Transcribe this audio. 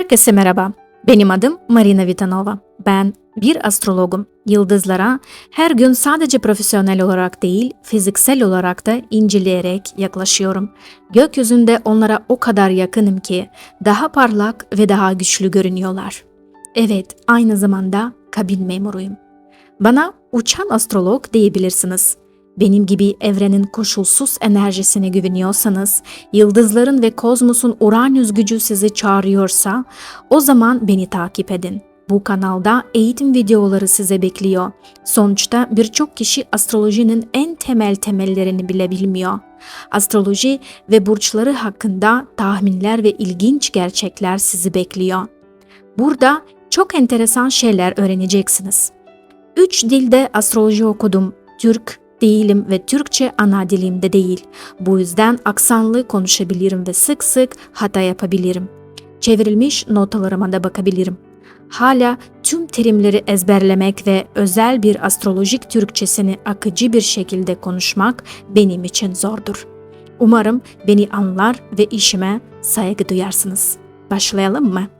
Herkese merhaba. Benim adım Marina Vitanova. Ben bir astrologum. Yıldızlara her gün sadece profesyonel olarak değil, fiziksel olarak da inceleyerek yaklaşıyorum. Gökyüzünde onlara o kadar yakınım ki daha parlak ve daha güçlü görünüyorlar. Evet, aynı zamanda kabin memuruyum. Bana uçan astrolog diyebilirsiniz. Benim gibi evrenin koşulsuz enerjisine güveniyorsanız, yıldızların ve kozmosun Uranüs gücü sizi çağırıyorsa, o zaman beni takip edin. Bu kanalda eğitim videoları size bekliyor. Sonuçta birçok kişi astrolojinin en temel temellerini bile bilmiyor. Astroloji ve burçları hakkında tahminler ve ilginç gerçekler sizi bekliyor. Burada çok enteresan şeyler öğreneceksiniz. Üç dilde astroloji okudum. Türk değilim ve Türkçe ana dilimde değil. Bu yüzden aksanlı konuşabilirim ve sık sık hata yapabilirim. Çevrilmiş notalarıma da bakabilirim. Hala tüm terimleri ezberlemek ve özel bir astrolojik Türkçesini akıcı bir şekilde konuşmak benim için zordur. Umarım beni anlar ve işime saygı duyarsınız. Başlayalım mı?